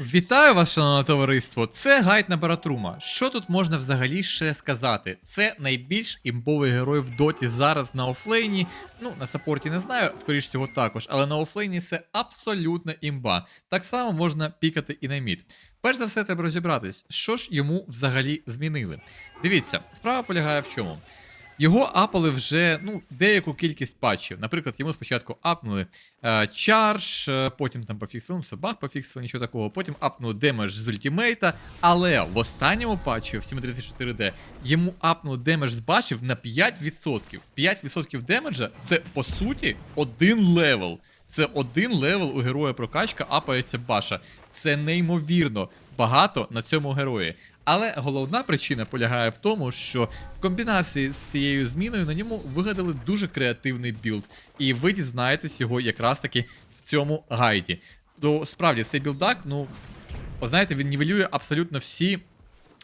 Вітаю вас, шановне товариство! Це гайд на Баратрума. Що тут можна взагалі ще сказати? Це найбільш імбовий герой в доті зараз на офлейні. Ну, на саппорті не знаю, скоріш всього також, але на офлейні це абсолютна імба. Так само можна пікати і на мід. Перш за все, треба розібратись, що ж йому взагалі змінили. Дивіться, справа полягає в чому. Його апали вже ну, деяку кількість патчів. Наприклад, йому спочатку апнули е, чардж, е, потім там пофіксили, ну, собак пофіксили, нічого такого. Потім апнули демедж з ультимейта. Але в останньому патчі, в 734D, йому апнули демедж з башів на 5%. 5% демеджа це по суті один левел. Це один левел у героя прокачка апається баша. Це неймовірно багато на цьому герої. Але головна причина полягає в тому, що в комбінації з цією зміною на ньому вигадали дуже креативний білд, і ви дізнаєтесь його якраз таки в цьому гайді. То справді цей білдак, ну, знаєте, він нівелює абсолютно всі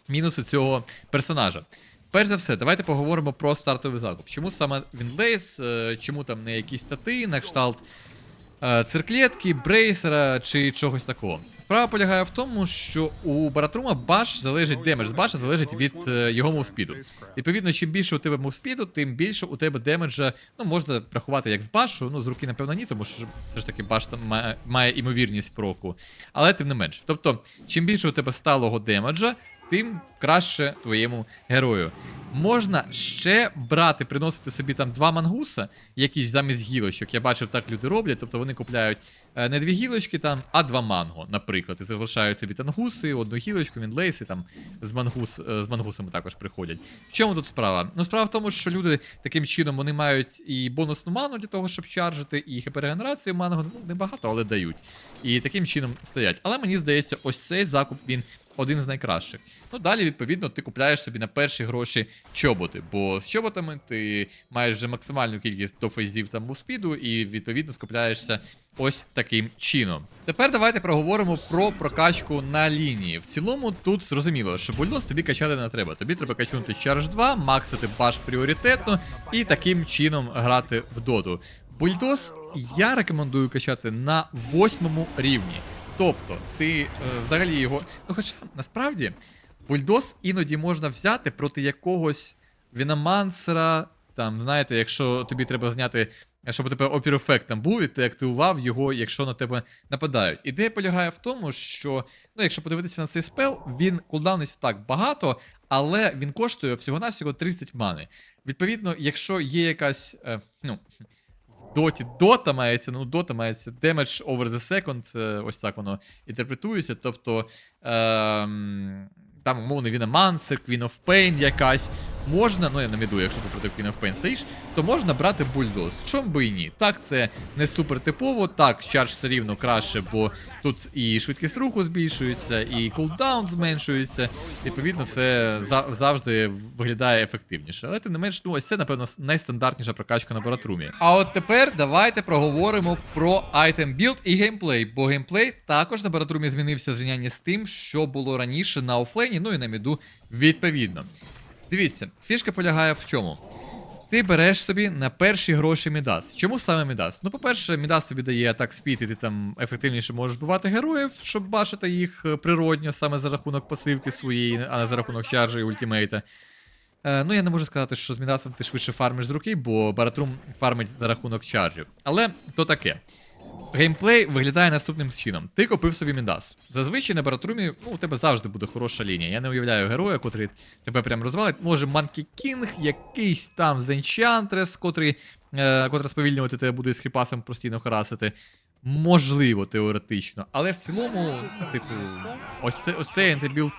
мінуси цього персонажа. Перш за все, давайте поговоримо про стартовий закуп. Чому саме він лейс, е, чому там не якісь стати, на кшталт цирклетки, брейсера чи чогось такого. Справа полягає в тому, що у Баратрума баш залежить демедж з баша залежить від е, його мувспіду. Відповідно, чим більше у тебе мувспіду, тим більше у тебе демеджа, ну можна рахувати як з башу, ну з руки, напевно, ні, тому що все ж таки баш там має, має імовірність проку. Але тим не менш. Тобто, чим більше у тебе сталого демеджа, тим краще твоєму герою. Можна ще брати, приносити собі там два мангуса, якісь замість гілочок. Я бачив, так люди роблять. Тобто вони купляють е, не дві гілочки там, а два манго, наприклад. І залишають собі тангуси, одну гілочку, вінлейси там з, мангус, е, з мангусами також приходять. В чому тут справа? Ну, справа в тому, що люди таким чином вони мають і бонусну ману для того, щоб чаржити, і хіперрегенерацію манго, ну небагато, але дають. І таким чином стоять. Але мені здається, ось цей закуп він один з найкращих. Ну далі, відповідно, ти купляєш собі на перші гроші чоботи, бо з чоботами ти маєш вже максимальну кількість до фейзів там мувспіду, і відповідно скупляєшся ось таким чином. Тепер давайте проговоримо про прокачку на лінії. В цілому тут зрозуміло, що бульдоз тобі качати не треба. Тобі треба качнути Charge 2, максити баш пріоритетно і таким чином грати в доду. Бульдоз я рекомендую качати на восьмому рівні. Тобто, ти е, взагалі його. Ну, хоча насправді бульдоз іноді можна взяти проти якогось Віномансера. Там, знаєте, якщо тобі треба зняти, щоб у тебе опір ефект там був, і ти активував його, якщо на тебе нападають. Ідея полягає в тому, що, ну, якщо подивитися на цей спел, він кулдауниться так багато, але він коштує всього-навсього 30 мани. Відповідно, якщо є якась. Е, ну, Доті Дота мається, ну Дота мається damage over the second, е, ось так воно інтерпретується. Тобто ем, там, умовно, of Pain якась. Можна, ну я не міду, якщо ти проти Queen of Pain стоїш, то можна брати бульдоз. Чом би і ні. Так, це не супер типово, так, чардж все рівно краще, бо тут і швидкість руху збільшується, і кулдаун зменшується. Відповідно, це за- завжди виглядає ефективніше. Але тим не менш, ну ось це, напевно, найстандартніша прокачка на Баратрумі. А от тепер давайте проговоримо про айтем білд і геймплей, бо геймплей також на Баратрумі змінився в зрівнянні з тим, що було раніше на офлейні, ну і на міду відповідно. Дивіться, фішка полягає в чому? Ти береш собі на перші гроші Мідас. Чому саме Мідас? Ну, по-перше, Мідас тобі дає атак спід, і ти там ефективніше можеш вбивати героїв, щоб бачити їх е, природньо, саме за рахунок пасивки своєї, а не за рахунок чаржі і ультимейта. Е, ну, я не можу сказати, що з Мідасом ти швидше фармиш з руки, бо Баратрум фармить за рахунок чаржів. Але то таке. Геймплей виглядає наступним чином. Ти купив собі Мідас. Зазвичай на Баратрумі ну, у тебе завжди буде хороша лінія. Я не уявляю героя, котрий тебе прям розвалить. Може, Манкі Кінг, якийсь там Зенчантрес, котрий, е, котра сповільнювати тебе буде з хріпасом постійно харасити. Можливо, теоретично. Але в цілому, типу, ось це ось цей антибілд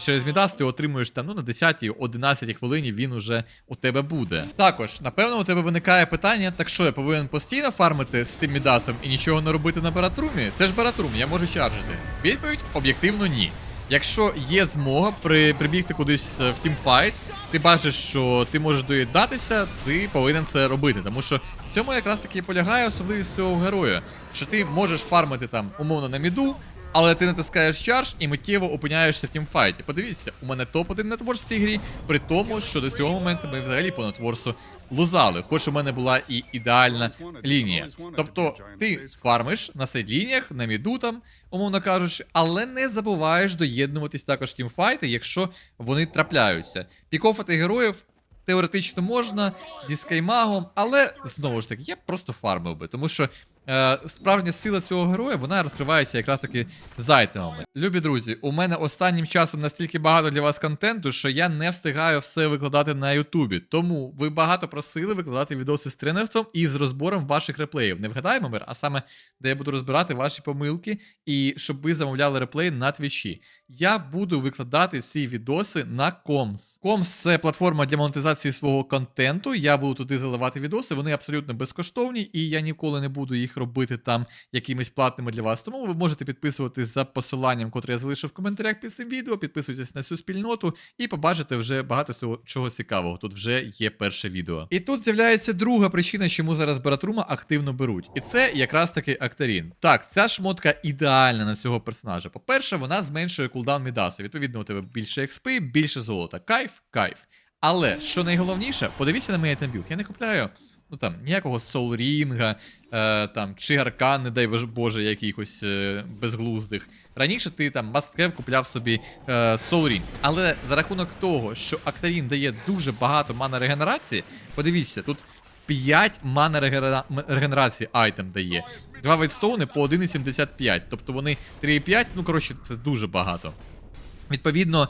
через Мідас ти отримуєш там ну, на 10-11 хвилині він уже у тебе буде. Також, напевно, у тебе виникає питання: так що я повинен постійно фармити з цим Мідасом і нічого не робити на Баратрумі? Це ж Баратрум, я можу чаржити. Відповідь об'єктивно ні. Якщо є змога при, прибігти кудись е, в тімфайт, ти бачиш, що ти можеш доєднатися, ти повинен це робити. Тому що в цьому якраз таки полягає особливість цього героя, що ти можеш фармити там умовно на міду, але ти натискаєш чардж і миттєво опиняєшся в тімфайті. Подивіться, у мене топ-1 нетворс в цій грі, при тому, що до цього моменту ми взагалі по нетворсу лузали, хоч у мене була і ідеальна лінія. Тобто ти фармиш на сейд-лініях, на міду там, умовно кажучи, але не забуваєш доєднуватись також тімфайти, якщо вони трапляються. Пікофати героїв теоретично можна зі скаймагом, але знову ж таки, я просто фармив би, тому що е, справжня сила цього героя вона розкривається якраз таки з айтемами. Любі друзі, у мене останнім часом настільки багато для вас контенту, що я не встигаю все викладати на Ютубі. Тому ви багато просили викладати відоси з тренерством і з розбором ваших реплеїв. Не вгадаємо мир, а саме де я буду розбирати ваші помилки і щоб ви замовляли реплей на твічі. Я буду викладати ці відоси на Комс. Комс це платформа для монетизації свого контенту. Я буду туди заливати відоси. Вони абсолютно безкоштовні, і я ніколи не буду їх робити там якимись платними для вас. Тому ви можете підписуватись за посиланням, котре я залишив в коментарях під цим відео. Підписуйтесь на цю спільноту і побачите вже багато чого цікавого. Тут вже є перше відео. І тут з'являється друга причина, чому зараз Баратрума активно беруть. І це якраз таки Актарін. Так, ця шмотка ідеальна на цього персонажа. По-перше, вона зменшує кулдаун Мідасу. Відповідно, у тебе більше експи, більше золота. Кайф, кайф. Але що найголовніше, подивіться на мій айтембілд. Я не купляю. Ну там ніякого соулрінга, е, там, чи аркан, не дай боже- якихось е, безглуздих. Раніше ти там Have купляв собі е, Soul Але за рахунок того, що Актарін дає дуже багато мана регенерації, подивіться, тут 5 мана регенера... регенерації айтем дає. Два вейдстоуни по 1,75. Тобто вони 3,5, ну коротше, це дуже багато. Відповідно,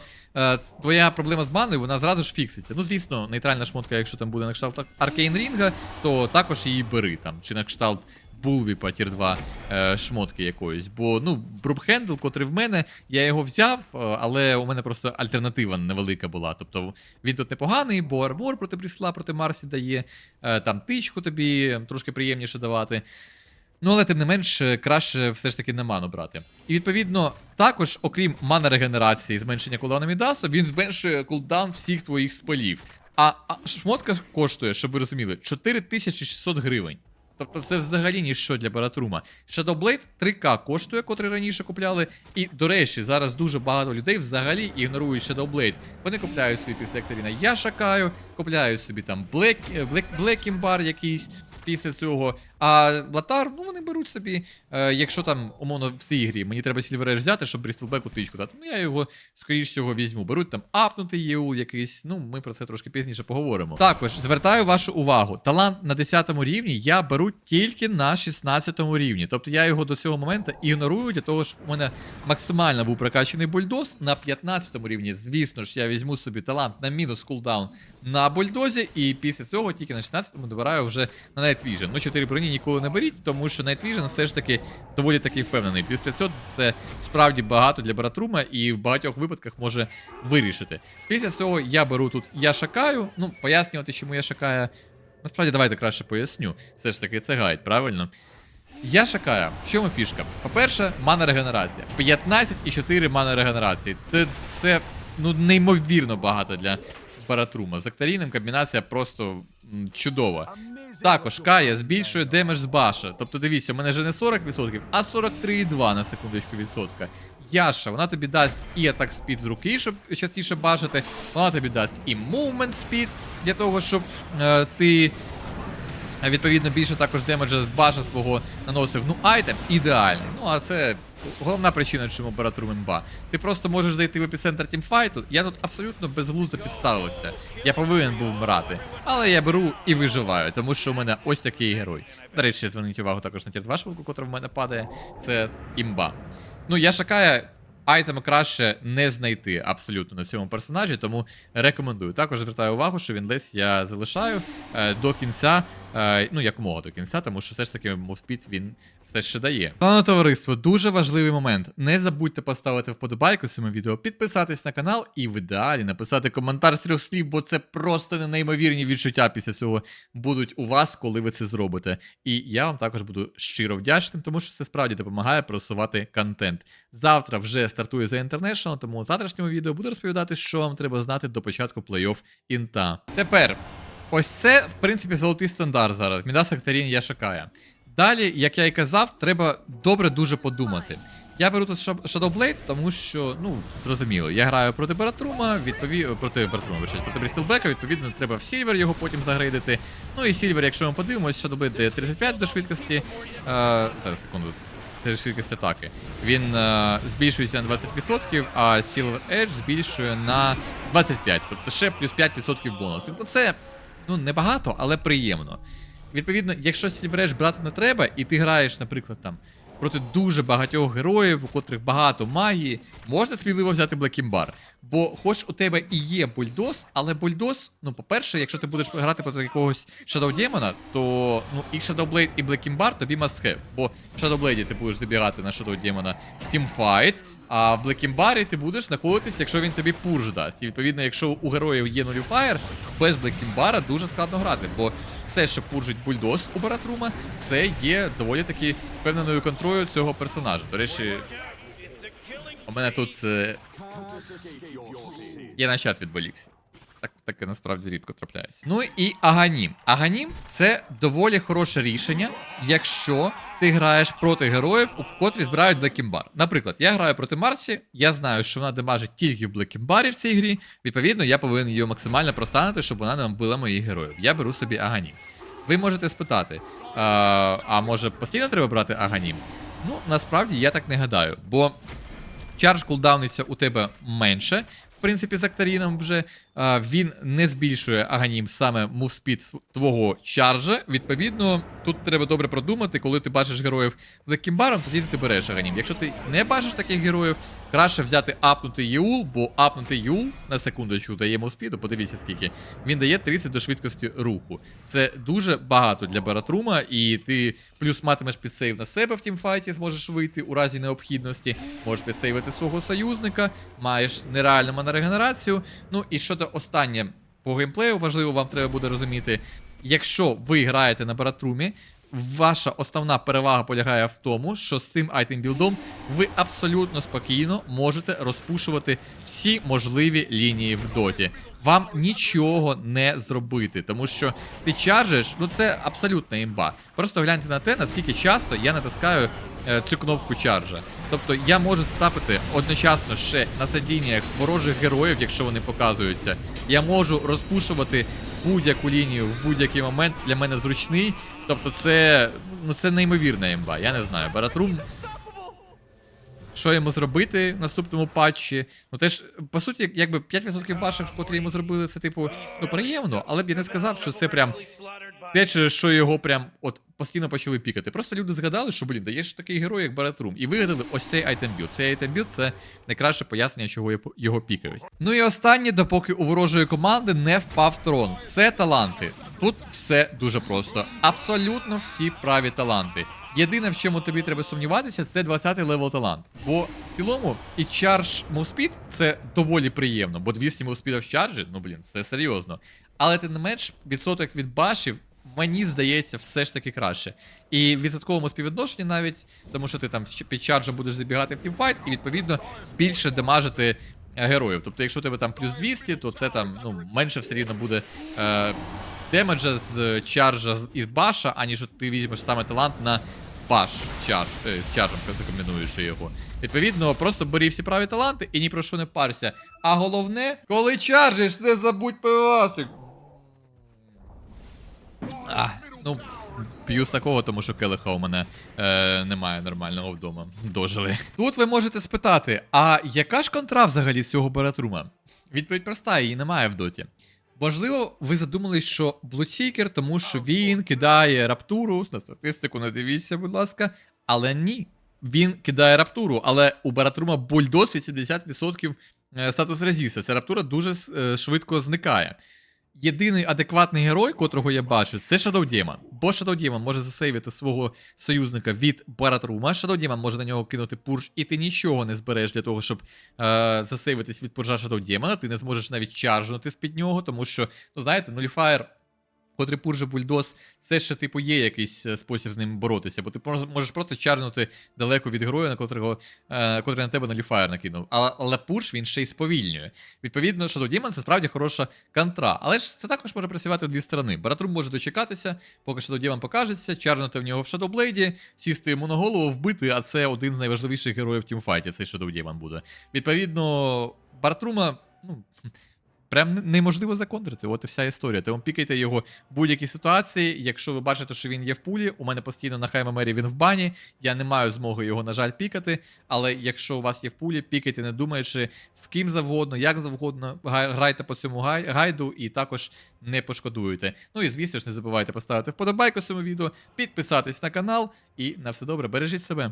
твоя проблема з маною, вона зразу ж фікситься. Ну, звісно, нейтральна шмотка, якщо там буде на кшталт Аркейн Рінга, то також її бери там, чи на кшталт Булвіпа тір 2 е, шмотки якоїсь. Бо, ну, Брубхендл, котрий в мене, я його взяв, е, але у мене просто альтернатива невелика була. Тобто він тут непоганий, бо армор проти Брісла, проти Марсі дає, е, там тичку тобі трошки приємніше давати. Ну, але тим не менш, краще все ж таки на ману брати. І відповідно, також, окрім мана регенерації, зменшення кулдауна Мідасу, він зменшує кулдаун всіх твоїх спалів. А, а шмотка коштує, щоб ви розуміли, 4600 гривень. Тобто це взагалі ніщо для Баратрума. Shadowblade 3К коштує, котрий раніше купляли. І, до речі, зараз дуже багато людей взагалі ігнорують Shadowblade. Вони купляють собі після Ектаріна Я шакаю, купляють собі там Black, Black, Black якийсь після цього. А Латар, ну вони беруть собі, е, якщо там, умовно, в цій грі мені треба Сільвереш взяти, щоб Брістелбеку тичку дати. Ну я його, скоріш всього, візьму. Беруть там апнутий ЄУ якийсь. Ну, ми про це трошки пізніше поговоримо. Також звертаю вашу увагу: талант на 10 рівні я беру тільки на 16 рівні. Тобто я його до цього моменту ігнорую для того, щоб у мене максимально був прокачаний бульдоз. На 15 рівні, звісно ж, я візьму собі талант на мінус кулдаун на бульдозі, і після цього тільки на 16-му добираю вже на Night Vision. Ну, 4 броні ніколи не беріть, тому що Night Vision все ж таки доволі таки впевнений. Плюс 500 це справді багато для Баратрума і в багатьох випадках може вирішити. Після цього я беру тут Я шакаю. Ну, пояснювати, чому я шакаю. Насправді, давайте краще поясню. Все ж таки, це гайд, правильно? Я шакаю. В чому фішка? По-перше, мана регенерація. 15,4 мана регенерації. Це, це ну, неймовірно багато для Баратрума. З Актаріном комбінація просто чудова. Також Кая збільшує демедж з баша. Тобто дивіться, у мене вже не 40%, а 43,2 на секундочку відсотка. Яша, вона тобі дасть і атак спід з руки, щоб частіше бажати. Вона тобі дасть і мувмент спід для того, щоб е, ти відповідно більше також демеджа з баша свого наносив. Ну, айтем ідеальний. Ну, а це головна причина, чому Баратрум імба. Ти просто можеш зайти в епіцентр тімфайту. Я тут абсолютно безглуздо підставився. Я повинен був вмирати. Але я беру і виживаю, тому що у мене ось такий герой. До речі, зверніть увагу також на тір 2 швидку, котра в мене падає. Це імба. Ну, я шакаю. Айтеми краще не знайти абсолютно на цьому персонажі, тому рекомендую. Також звертаю увагу, що він десь я залишаю е, до кінця, ну якомога до кінця, тому що все ж таки мовспід він все ще дає. Пане товариство, дуже важливий момент. Не забудьте поставити вподобайку цьому відео, підписатись на канал і в ідеалі написати коментар з трьох слів, бо це просто неймовірні відчуття після цього будуть у вас, коли ви це зробите. І я вам також буду щиро вдячним, тому що це справді допомагає просувати контент. Завтра вже стартує за International, тому у завтрашньому відео буду розповідати, що вам треба знати до початку плей-офф інта. Тепер, ось це, в принципі, золотий стандарт зараз. Мідас Актарін я шакає. Далі, як я і казав, треба добре дуже подумати. Я беру тут Shab- Shadowblade, тому що, ну, зрозуміло, я граю проти Баратрума, відповідно, проти Баратрума, вибачте, проти Брістелбека, відповідно, треба в Сільвер його потім загрейдити. Ну і Сільвер, якщо ми подивимось, Shadowblade дає 35 до швидкості. Е, зараз, секунду. Це швидкість атаки. Він е, збільшується на 20%, а Silver Edge збільшує на 25%. Тобто ще плюс 5% бонус. Тобто це ну, небагато, але приємно. Відповідно, якщо Edge брати не треба, і ти граєш, наприклад, там проти дуже багатьох героїв, у котрих багато магії, можна сміливо взяти Блекімбар. Бо хоч у тебе і є бульдос, але бульдос, ну, по-перше, якщо ти будеш грати проти якогось Shadow Демона, то ну, і Shadowblade, і Блекімбар тобі must have. Бо в Shadowblade ти будеш забігати на Shadow Демона в тімфайт, а в Блекімбарі ти будеш знаходитись, якщо він тобі пурж дасть. І відповідно, якщо у героїв є нуліфаєр, без Блекімбара дуже складно грати, бо все, що пуржить бульдос у Баратрума, це є доволі таки впевненою контролю цього персонажа. До речі, у мене тут е, я на чат відволікся. Так, таке насправді рідко трапляється. Ну і Аганім. Аганім це доволі хороше рішення, якщо ти граєш проти героїв, у котрі збирають Блекімбар. Наприклад, я граю проти Марсі, я знаю, що вона демажить тільки в Блекімбарі в цій грі. Відповідно, я повинен її максимально простанути, щоб вона не вбила моїх героїв. Я беру собі Аганім. Ви можете спитати, а, а може постійно треба брати Аганім? Ну, насправді я так не гадаю, бо Чардж кулдауниться у тебе менше. В принципі, з Актаріном вже він не збільшує аганім саме мувспід твого чаржа. Відповідно, тут треба добре продумати, коли ти бачиш героїв Блекімбаром, тоді ти береш аганім. Якщо ти не бачиш таких героїв, краще взяти апнутий Єул, бо апнутий Єул на секундочку дає мувспіду, подивіться скільки. Він дає 30 до швидкості руху. Це дуже багато для Баратрума, і ти плюс матимеш підсейв на себе в тімфайті, зможеш вийти у разі необхідності, можеш підсейвити свого союзника, маєш нереальну манарегенерацію. Ну і що то останнє по геймплею, важливо, вам треба буде розуміти, якщо ви граєте на Баратрумі, Ваша основна перевага полягає в тому, що з цим айтем-білдом ви абсолютно спокійно можете розпушувати всі можливі лінії в доті. Вам нічого не зробити, тому що ти чаржиш, ну це абсолютна імба. Просто гляньте на те, наскільки часто я натискаю е, цю кнопку чаржа. Тобто я можу стапити одночасно ще на садіннях ворожих героїв, якщо вони показуються. Я можу розпушувати будь-яку лінію в будь-який момент для мене зручний. Тобто це. Ну це неймовірна імба, я не знаю. Баратрум. Що йому зробити в наступному патчі? Ну теж, по суті, якби 5% ваших, котрі йому зробили, це типу, ну приємно, але б я не сказав, що це прям те, через що його прям от постійно почали пікати. Просто люди згадали, що блін, да є ж такий герой, як Баратрум, і вигадали ось цей айтембілд. Цей айтембілд це найкраще пояснення, чого його- пікають. Ну і останнє, допоки у ворожої команди не впав трон. Це таланти. Тут все дуже просто. Абсолютно всі праві таланти. Єдине, в чому тобі треба сумніватися, це 20-й левел талант. Бо в цілому і чардж мовспід це доволі приємно, бо 200 мовспіда в чарджі, ну блін, це серйозно. Але тим не менш, відсоток від башів, мені здається, все ж таки краще. І в відсотковому співвідношенні навіть, тому що ти там під чарджем будеш забігати в тімфайт, і відповідно більше демажити е, героїв. Тобто, якщо у тебе там плюс 200, то це там ну, менше все рівно буде. Е, демеджа з чаржа із баша, аніж ти візьмеш саме талант на баш чарж, е, з чаржем, коли ти комбінуєш його. Відповідно, просто бери всі праві таланти і ні про що не парся. А головне, коли чаржиш, не забудь пивасик. А, ну, п'ю з такого, тому що келиха у мене е, немає нормального вдома. Дожили. Тут ви можете спитати: а яка ж контра взагалі з цього баратрума? Відповідь проста, її немає в доті. Можливо, ви задумались, що Блудсікер, тому що він кидає раптуру, на статистику не дивіться, будь ласка. Але ні. Він кидає раптуру, але у Баратрума бульдос 80% е, статус резіста. Ця раптура дуже е, швидко зникає. Єдиний адекватний герой, котрого я бачу, це Shadow Demon. Бо Shadow Demon може засейвити свого союзника від Баратрума. Shadow Demon може на нього кинути пурж, і ти нічого не збереш для того, щоб е, засейвитись від пуржа Shadow Demon. Ти не зможеш навіть чаржнути з-під нього, тому що, ну знаєте, нуліфаєр котрий пурже бульдос, це ще типу є якийсь е, спосіб з ним боротися, бо ти можеш просто чарнути далеко від героя, на котрого, е, котрий на тебе наліфаєр накинув. Але, але пурж він ще й сповільнює. Відповідно, Shadow Demon це справді хороша контра. Але ж це також може працювати в дві сторони. Баратрум може дочекатися, поки Shadow Demon покажеться, чарнути в нього в Blade, сісти йому на голову, вбити, а це один з найважливіших героїв тімфайті, цей Shadow Demon буде. Відповідно, Баратрума, ну. Прям неможливо законтрити, от і вся історія. Тому пікайте його в будь-якій ситуації. Якщо ви бачите, що він є в пулі, у мене постійно на хаймамері він в бані. Я не маю змоги його, на жаль, пікати. Але якщо у вас є в пулі, пікайте, не думаючи з ким завгодно, як завгодно, грайте по цьому гай- гайду і також не пошкодуєте. Ну і звісно ж, не забувайте поставити вподобайку цьому відео, підписатись на канал і на все добре, бережіть себе.